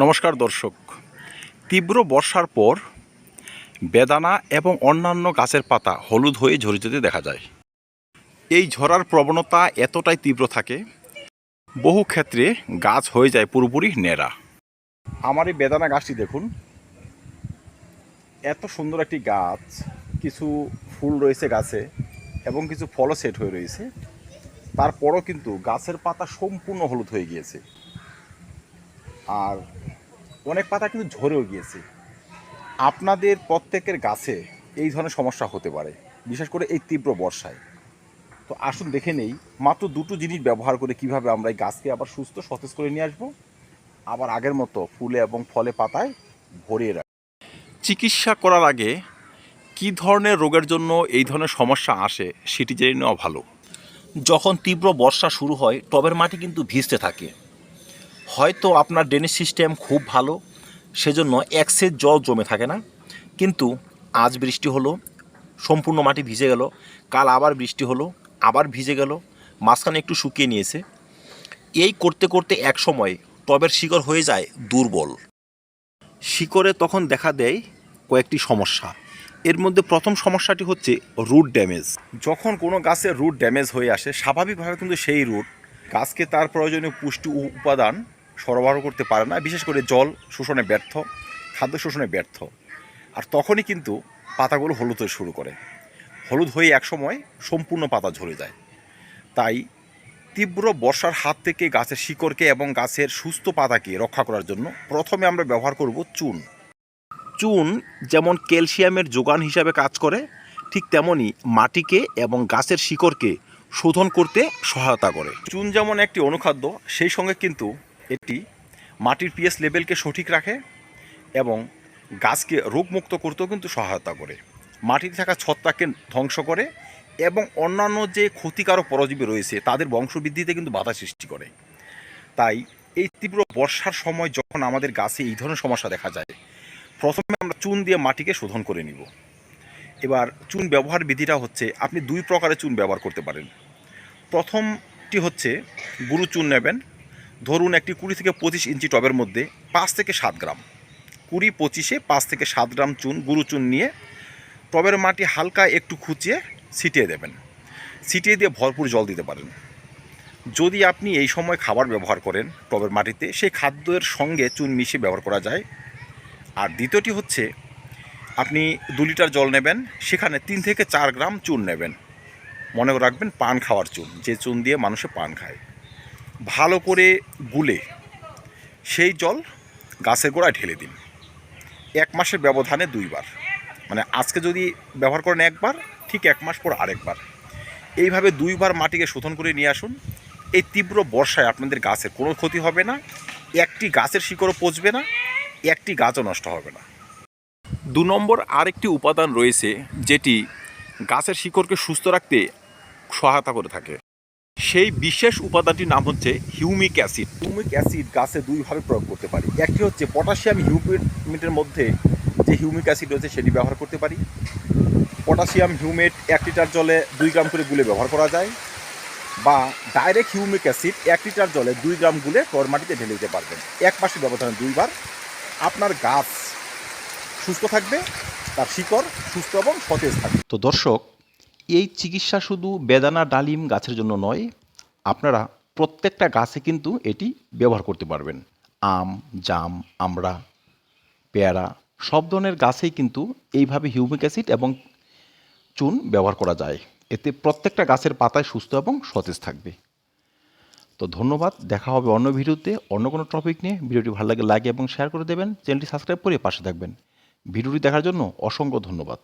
নমস্কার দর্শক। তীব্র বর্ষার পর বেদানা এবং অন্যান্য গাছের পাতা হলুদ হয়ে ঝরে যেতে দেখা যায়। এই ঝরার প্রবণতা এতটাই তীব্র থাকে, বহু ক্ষেত্রে গাছ হয়ে যায় পুরোপুরি নেড়া আমার এই বেদানা গাছটি দেখুন। এত সুন্দর একটি গাছ, কিছু ফুল রয়েছে গাছে এবং কিছু ফলও সেট হয়ে রয়েছে। তারপরও কিন্তু গাছের পাতা সম্পূর্ণ হলুদ হয়ে গিয়েছে। আর অনেক পাতা কিন্তু ঝরেও গিয়েছে। আপনাদের প্রত্যেকের গাছে এই ধরনের সমস্যা হতে পারে বিশেষ করে এই তীব্র বর্ষায়। তো আসুন দেখে নেই মাত্র দুটো জিনিস ব্যবহার করে কীভাবে আমরা এই গাছকে আবার সুস্থ সতেজ করে নিয়ে আসব। আবার আগের মতো ফুলে এবং ফলে পাতায় ভরিয়ে রাখব চিকিৎসা করার আগে কি ধরনের রোগের জন্য এই ধরনের সমস্যা আসে সেটি জেনে নেওয়া ভালো। যখন তীব্র বর্ষা শুরু হয় টবের মাটি কিন্তু ভিজতে থাকে। হয়তো আপনার ড্রেনেজ সিস্টেম খুব ভালো, সেজন্য একসের জল জমে থাকে না। কিন্তু আজ বৃষ্টি হলো, সম্পূর্ণ মাটি ভিজে গেল, কাল আবার বৃষ্টি হলো, আবার ভিজে গেল, মাঝখানে একটু শুকিয়ে নিয়েছে। এই করতে করতে এক সময় টবের শিকড় হয়ে যায় দুর্বল। শিকড়ে তখন দেখা দেয় কয়েকটি সমস্যা। এর মধ্যে প্রথম সমস্যাটি হচ্ছে রুট ড্যামেজ যখন কোনো গাছের রুট ড্যামেজ হয়ে আসে, স্বাভাবিকভাবে কিন্তু সেই রুট গাছকে তার প্রয়োজনীয় পুষ্টি উপাদান সরবরাহ করতে পারে না, বিশেষ করে জল শোষণে ব্যর্থ, খাদ্য শোষণে ব্যর্থ। আর তখনই কিন্তু পাতাগুলো হলুদ হয়ে শুরু করে। হলুদ হয়ে একসময় সম্পূর্ণ পাতা ঝরে যায়। তাই তীব্র বর্ষার হাত থেকে গাছের শিকড়কে এবং গাছের সুস্থ পাতাকে রক্ষা করার জন্য প্রথমে আমরা ব্যবহার করব চুন। চুন যেমন ক্যালসিয়ামের যোগান হিসাবে কাজ করে, ঠিক তেমনই মাটিকে এবং গাছের শিকড়কে শোধন করতে সহায়তা করে। চুন যেমন একটি অনুখাদ্য, সেই সঙ্গে কিন্তু এটি মাটির পিএস লেভেলকে সঠিক রাখে এবং গাছকে রোগমুক্ত করতেও কিন্তু সহায়তা করে। মাটিতে থাকা ছত্রাককে ধ্বংস করে এবং অন্যান্য যে ক্ষতিকারক পরজীবী রয়েছে, তাদের বংশবৃদ্ধিতে কিন্তু বাধা সৃষ্টি করে। তাই এই তীব্র বর্ষার সময় যখন আমাদের গাছে এই ধরনের সমস্যা দেখা যায়, প্রথমে আমরা চুন দিয়ে মাটিকে শোধন করে নিব। এবার চুন ব্যবহার বিধিটা হচ্ছে আপনি দুই প্রকারের চুন ব্যবহার করতে পারেন। প্রথমটি হচ্ছে গুরু চুন নেবেন ধরুন একটি কুড়ি থেকে পঁচিশ ইঞ্চি টবের মধ্যে পাঁচ থেকে সাত গ্রাম। কুড়ি পঁচিশে পাঁচ থেকে সাত গ্রাম চুন গুরু চুন নিয়ে টবের মাটি হালকা একটু খুঁচিয়ে ছিটিয়ে দেবেন। ছিটিয়ে দিয়ে ভরপুর জল দিতে পারেন। যদি আপনি এই সময় খাবার ব্যবহার করেন টবের মাটিতে, সেই খাদ্যের সঙ্গে চুন মিশিয়ে ব্যবহার করা যায়। আর দ্বিতীয়টি হচ্ছে, আপনি দু লিটার জল নেবেন, সেখানে তিন থেকে চার গ্রাম চুন নেবেন। মনে রাখবেন, পান খাওয়ার চুন, যে চুন দিয়ে মানুষে পান খায়। ভালো করে গুলে সেই জল গাছের গোড়ায় ঢেলে দিন। এক মাসের ব্যবধানে দুইবার। মানে আজকে যদি ব্যবহার করেন একবার, ঠিক এক মাস পর আরেকবার। এইভাবে দুইবার মাটিকে শোধন করে নিয়ে আসুন। এই তীব্র বর্ষায় আপনাদের গাছের কোনো ক্ষতি হবে না। একটি গাছের শিকড়ও পচবে না, একটি গাছও নষ্ট হবে না। দু নম্বর আরেকটি উপাদান রয়েছে যেটি গাছের শিকড়কে সুস্থ রাখতে সহায়তা করে থাকে। সেই বিশেষ উপাদানটির নাম হচ্ছে হিউমিক অ্যাসিড। হিউমিক অ্যাসিড গাছে দুইভাবে প্রয়োগ করতে পারি। একটি হচ্ছে পটাশিয়াম হিউমিটের মধ্যে যে হিউমিক অ্যাসিড রয়েছে সেটি ব্যবহার করতে পারি। পটাশিয়াম হিউমেট এক লিটার জলে দুই গ্রাম করে গুলে ব্যবহার করা যায় বা ডাইরেক্ট হিউমিক অ্যাসিড এক লিটার জলে দুই গ্রাম গুলে টর মাটিতে ঢেলে দিতে পারবেন। এক মাসের ব্যবধানে দুইবার। আপনার গাছ সুস্থ থাকবে তার শিকড় সুস্থ এবং সতেজ থাকবে। তো দর্শক এই চিকিৎসা শুধু বেদানা ডালিম গাছের জন্য নয় আপনারা প্রত্যেকটা গাছে কিন্তু এটি ব্যবহার করতে পারবেন। আম, জাম, আমড়া, পেয়ারা, সব ধরনের গাছেই কিন্তু এইভাবে হিউমিক অ্যাসিড এবং চুন ব্যবহার করা যায়। এতে প্রত্যেকটা গাছের পাতায় সুস্থ এবং সতেজ থাকবে। তো ধন্যবাদ, দেখা হবে অন্য ভিডিওতে অন্য কোনো টপিক নিয়ে। ভিডিওটি ভালো লাগে লাইক এবং শেয়ার করে দেবেন। চ্যানেলটি সাবস্ক্রাইব করে পাশে থাকবেন। ভিডিওটি দেখার জন্য অসংখ্য ধন্যবাদ।